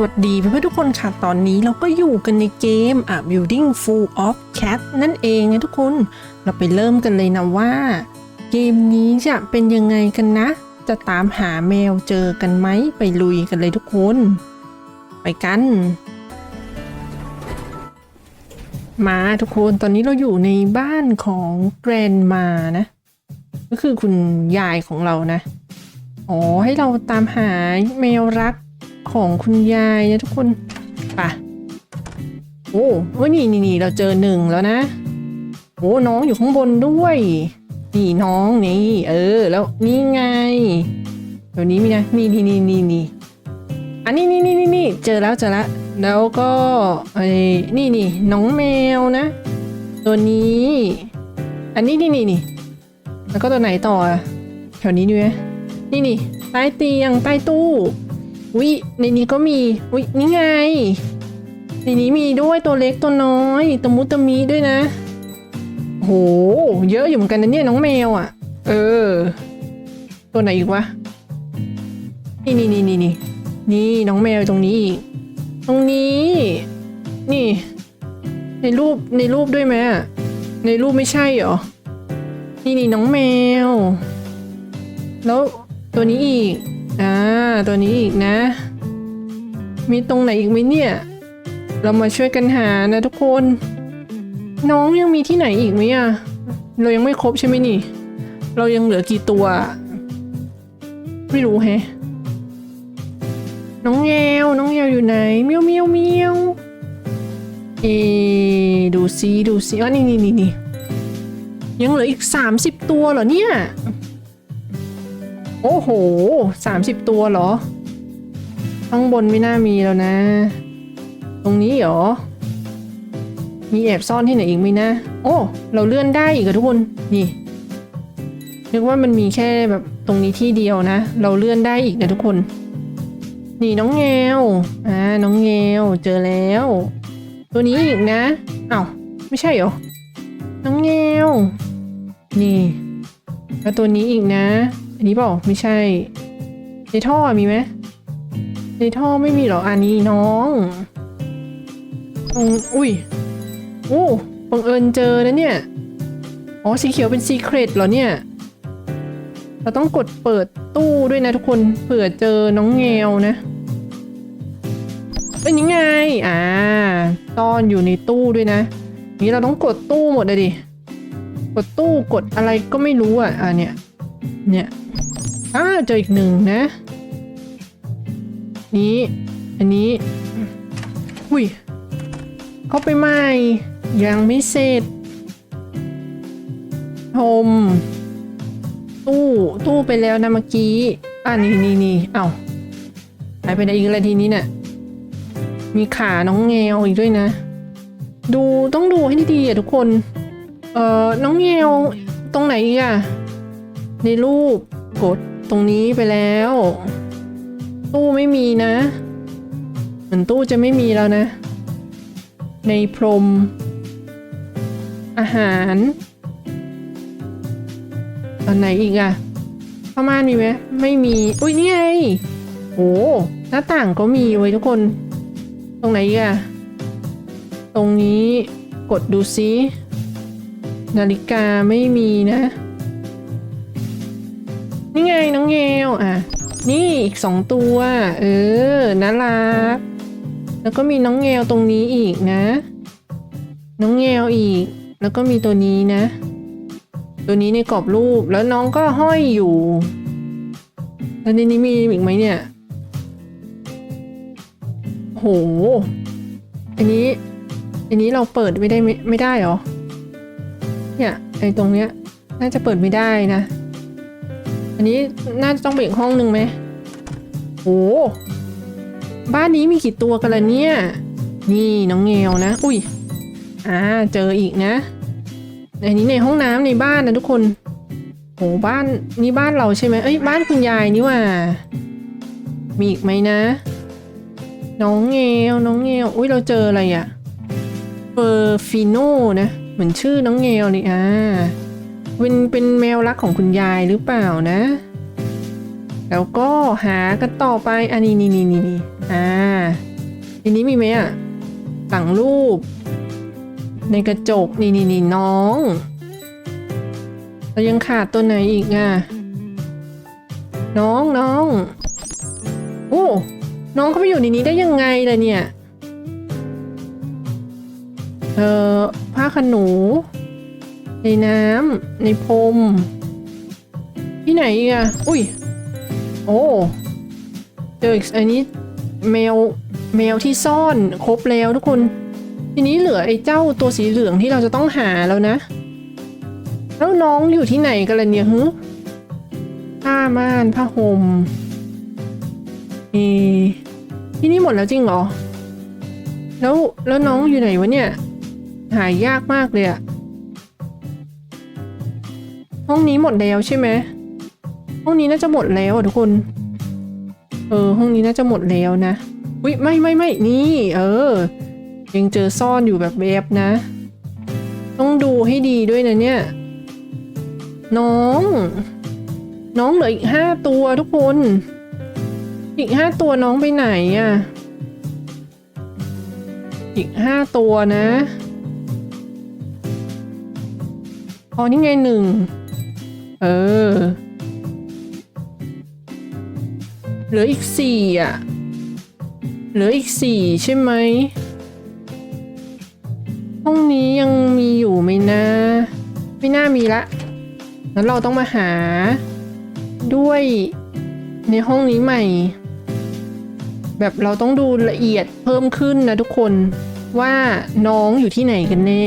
สวัสดีเพื่อนๆทุกคนค่ะตอนนี้เราก็อยู่กันในเกมอะ Building Full of Cat นั่นเองนะทุกคน เราไปเริ่มกันเลยนะว่า เกมนี้จะเป็นยังไงกันนะ จะตามหาแมวเจอกันไหมไปลุยกันเลยทุกคน ไปกัน มาทุกคนตอนนี้เราอยู่ในบ้านของแกรนมานะ ก็คือคุณยายของเรานะ อ๋อให้เราตามหาแมวรัก ของคุณยายนะทุกคนไป่ะโอ้โอ้ยนี่นี่นี่เราเจอหนึ่งแล้วนะโอ้น้องอยู่ข้างบนด้วยนี่น้องนี่เออ แล้วนี่ไงเดี๋ยวนี้มีนะนี่นี่นี่นี่นี่อันนี้นี่นี่นี่นี่เจอแล้วเจอแล้วแล้วก็ไอ้นี่นี่น้องแมวนะ ตัวนี้ อันนี้นี่นี่นี่แล้วก็ตัวไหนต่อแถวนี้ดีไหมนี่นี่ใต้เตียงใต้ตู้ วิในนี้ก็มีวินี่ไง ในนี้มีด้วยตัวเล็กตัวน้อยตะมุตะมีด้วยนะโหเยอะอยู่เหมือนกันนะเนี่ยน้องแมวอะ เออ ตัวไหนอีกวะนี่นี่นี่นี่นี่นี่น้องแมวตรงนี้อีกตรงนี้ นี่ ในรูปในรูปด้วยไหมในรูปไม่ใช่เหรอนี่นี่น้องแมว แล้วตัวนี้อีก อ่าตัวนี้อีกนะ มีตรงไหนอีกไหมเนี่ย เรามาช่วยกันหานะทุกคน น้องยังมีที่ไหนอีกไหมอะเรายังไม่ครบใช่ไหมนี่ เรายังเหลือกี่ตัว ไม่รู้แฮะน้องแงวน้องแงวอยู่ไหนเมียวเมียวเมียวเอดูซิดูซิอ๋อนี่นี่นี่นี่ยังเหลืออีก 30 ตัวเหรอเนี่ย โอ้โหสามสิบตัวเหรอ ข้างบนไม่น่ามีแล้วนะ ตรงนี้เหรอ มีแอบซ่อนที่ไหนอีกไหมนะ โอ้ เราเลื่อนได้อีกอะทุกคน นี่ นึกว่ามันมีแค่แบบตรงนี้ที่เดียวนะ เราเลื่อนได้อีกนะทุกคน นี่น้องแงว อ่า น้องแงว เจอแล้ว ตัวนี้อีกนะอ้าว ไม่ใช่เหรอ น้องแงว นี่ แล้วตัวนี้อีกนะ อันนี้เปล่าไม่ใช่ ในท่อมีไหมในท่อไม่มีหรออันนี้น้องตรงอุ้ยโอ้บังเอิญเจอนะเนี่ย อ๋อสีเขียวเป็นซีเครตเหรอเนี่ย เราต้องกดเปิดตู้ด้วยนะทุกคนเผื่อเจอน้องแงวนะเป็นยังไง อ่าซ่อนอยู่ในตู้ด้วยนะ นี้เราต้องกดตู้หมดเลยดิ กดตู้กดอะไรก็ไม่รู้อะ อ่าเนี่ย เนี่ย อ้าเจออีกหนึ่งนะ นี้ อันนี้ อุ้ยเข้าไปใหม่ ยังไม่เสร็จชมตู้ตู้ไปแล้วนะเมื่อกี้ อ่านี่นี่นี่เอ้าหายไปไหนอีกแล้วทีนี้เนี่ยมีขาน้องแงวอีกด้วยนะ ดูต้องดูให้ดีๆอะทุกคน เอ่อน้องแงวตรงไหนอีกอะในรูปกด ตรงนี้ไปแล้ว ตู้ไม่มีนะ เหมือนตู้จะไม่มีแล้วนะ ในพรม อาหารอันไหนอีกอะผ้าม่านมีไหมไม่มี อุ้ยนี่ไงโอ้หน้าต่างก็มีไว้ทุกคน ตรงไหนอีกอะตรงนี้กดดูซินาฬิกาไม่มีนะ นี่ไงน้องเงวอะ นี่อีกสองตัว เออน่ารัก แล้วก็มีน้องเงวตรงนี้อีกนะ น้องเงวอีก แล้วก็มีตัวนี้นะ ตัวนี้ในกรอบรูปแล้วน้องก็ห้อยอยู่ แล้วในนี้มีอีกไหมเนี่ย โห อันนี้ อันนี้เราเปิดไม่ได้ไม่ไม่ได้เหรอ เนี่ยไอ้ตรงเนี้ยน่าจะเปิดไม่ได้นะ อันนี้น่าจะต้องไปอีกห้องหนึ่งไหมโอ้บ้านนี้มีกี่ตัวกันล่ะเนี่ย นี่น้องเงวนะ อุ้ย อ่า เจออีกนะอันนี้ในห้องน้ำในบ้านนะทุกคนโหบ้านนี่บ้านเราใช่ไหมเอ้ยบ้านคุณยายนี่ว่า มีอีกไหมนะ น้องเงวน้องเงวอุ้ยเราเจออะไรอะเฟอร์ฟิโนนะ เหมือนชื่อน้องเงวเลยอ่า เป็นเป็นแมวรักของคุณยายหรือเปล่านะ แล้วก็หากันต่อไปอันนี้นี่นี่นี่นี่อ่าทีนี้มีไหมอะหลังรูป ในกระจกนี่นี่นี่น้อง เรายังขาดตัวไหนอีกอะน้องน้องโอ้น้องเขาไปอยู่ในนี้ได้ยังไงล่ะเนี่ย เออผ้าขนหนู ในน้ำในพรมที่ไหนอีกอะอุ้ย โอ้เจออีกอันนี้แมวแมวที่ซ่อนครบแล้วทุกคน ทีนี้เหลือไอ้เจ้าตัวสีเหลืองที่เราจะต้องหาแล้วนะ แล้วน้องอยู่ที่ไหนกันล่ะเนี่ยฮึผ้าม่านผ้าห่มเอที่นี่หมดแล้วจริงเหรอ แล้วแล้วน้องอยู่ไหนวะเนี่ย หายยากมากเลยอะ ห้องนี้หมดแล้วใช่ไหมห้องนี้น่าจะหมดแล้วอะทุกคน เออ ห้องนี้น่าจะหมดแล้วนะอุ้ยไม่ไม่ไม่นี่ เออ ยังเจอซ่อนอยู่แบบแบบนะ ต้องดูให้ดีด้วยนะเนี่ย น้อง น้องเหลืออีกห้าตัวทุกคน อีกห้าตัวน้องไปไหนอะ่ะ อีกห้าตัวนะอ๋อนี่ไงหนึ่ง เออ เหลืออีกสี่อะ เหลืออีกสี่ใช่ไหม ห้องนี้ยังมีอยู่ไหมนะ ไม่น่ามีละงั้นเราต้องมาหา ด้วยในห้องนี้ใหม่ แบบเราต้องดูละเอียดเพิ่มขึ้นนะทุกคนว่าน้องอยู่ที่ไหนกันแน่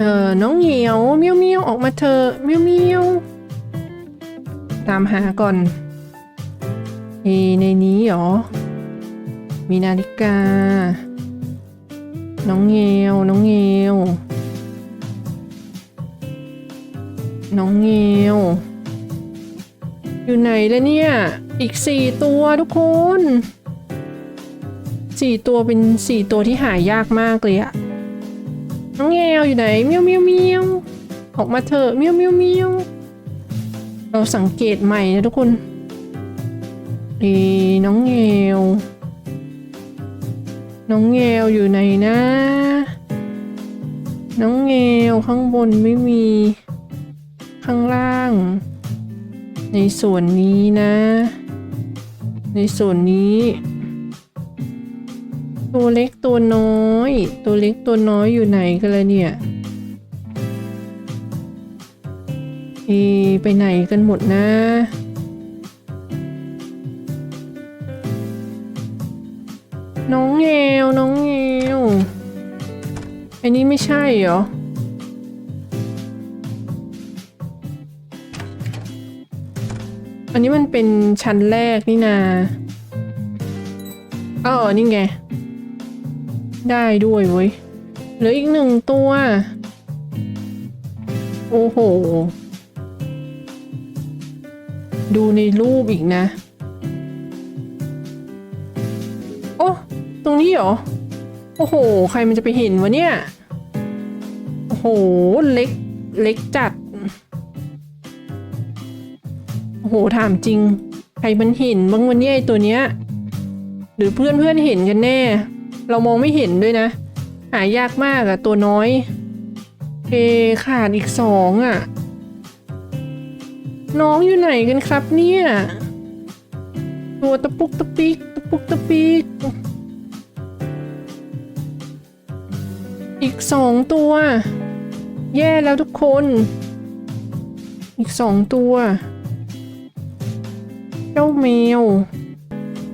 เออน้องเหยียวเมียวเมียวออกมาเถอะเมียวเมียวตามหาก่อนเอในนี้เหรอ มีนาฬิกา น้องเงวน้องเงวน้องเงวอยู่ไหนแล้วเนี่ย อีกสี่ตัวทุกคนสี่ตัวเป็นสี่ตัวที่หายากมากเลยอะ น้องเงวอยู่ไหนเมียวเมียวเมียวออกมาเถอะเมียวเมียวเมียวเราสังเกตใหม่นะทุกคนเอน้องเงวน้องเงวอยู่ไหนนะ น้องเงวข้างบนไม่มีข้างล่าง ในส่วนนี้นะ ในส่วนนี้ ตัวเล็กตัวน้อย ตัวเล็กตัวน้อยอยู่ไหนกันละเนี่ยเอไปไหนกันหมดนะ น้องเงวน้องเงวอันนี้ไม่ใช่เหรออันนี้มันเป็นชั้นแรกนี่นาอ๋อนี่ไง ได้ด้วยเว้ยเหลืออีกหนึ่งตัว โอ้โห ดูในรูปอีกนะ โอ้ตรงนี้เหรอ โอ้โห ใครมันจะไปเห็นวะเนี่ย โอ้โห เล็ก เล็กจัด โอ้โห ถามจริง ใครมันเห็นบ้างวันนี้ไอตัวเนี้ย หรือเพื่อนเพื่อนเห็นกันแน่ เรามองไม่เห็นด้วยนะ หายากมากอะตัวน้อย เอขาดอีกสองอะน้องอยู่ไหนกันครับเนี่ย ตัวตะปุกตะปิกตะปุกตะปิก อีกสองตัว แย่แล้วทุกคน อีกสองตัว เจ้าแมว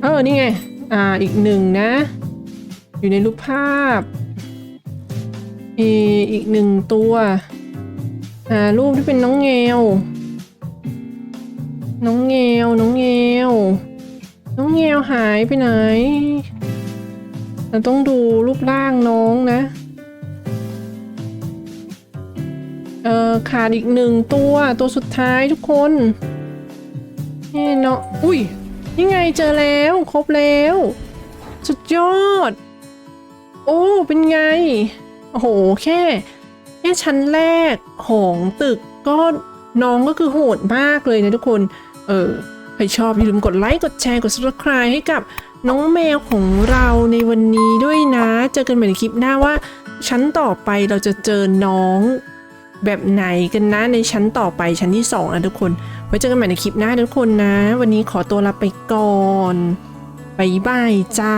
เออ นี่ไง อ่า อีกหนึ่งนะ อยู่ในรูปภาพอออีกหนึ่งตัวอ่ารูปที่เป็นน้องแงวน้องแงวน้องแงวน้องแงวหายไปไหน เราต้องดูรูปร่างน้องนะ เออขาดอีกหนึ่งตัวตัวสุดท้ายทุกคนนี่เนาะอุ้ยนี่ไงเจอแล้ว ครบแล้ว สุดยอด โอ้เป็นไง โอ้โหแค่แค่ชั้นแรกของตึกก็น้องก็คือโหดมากเลยนะทุกคน เออใครชอบอย่าลืมกดไลค์กดแชร์กด subscribe ให้กับน้องแมวของเราในวันนี้ด้วยนะ เจอกันใหม่ในคลิปหน้าว่า ชั้นต่อไปเราจะเจอน้องแบบไหนกันนะในชั้นต่อไปชั้นที่สองนะทุกคน ไว้เจอกันใหม่ในคลิปหน้าทุกคนนะ วันนี้ขอตัวลาไปก่อนบ๊ายบายจ้า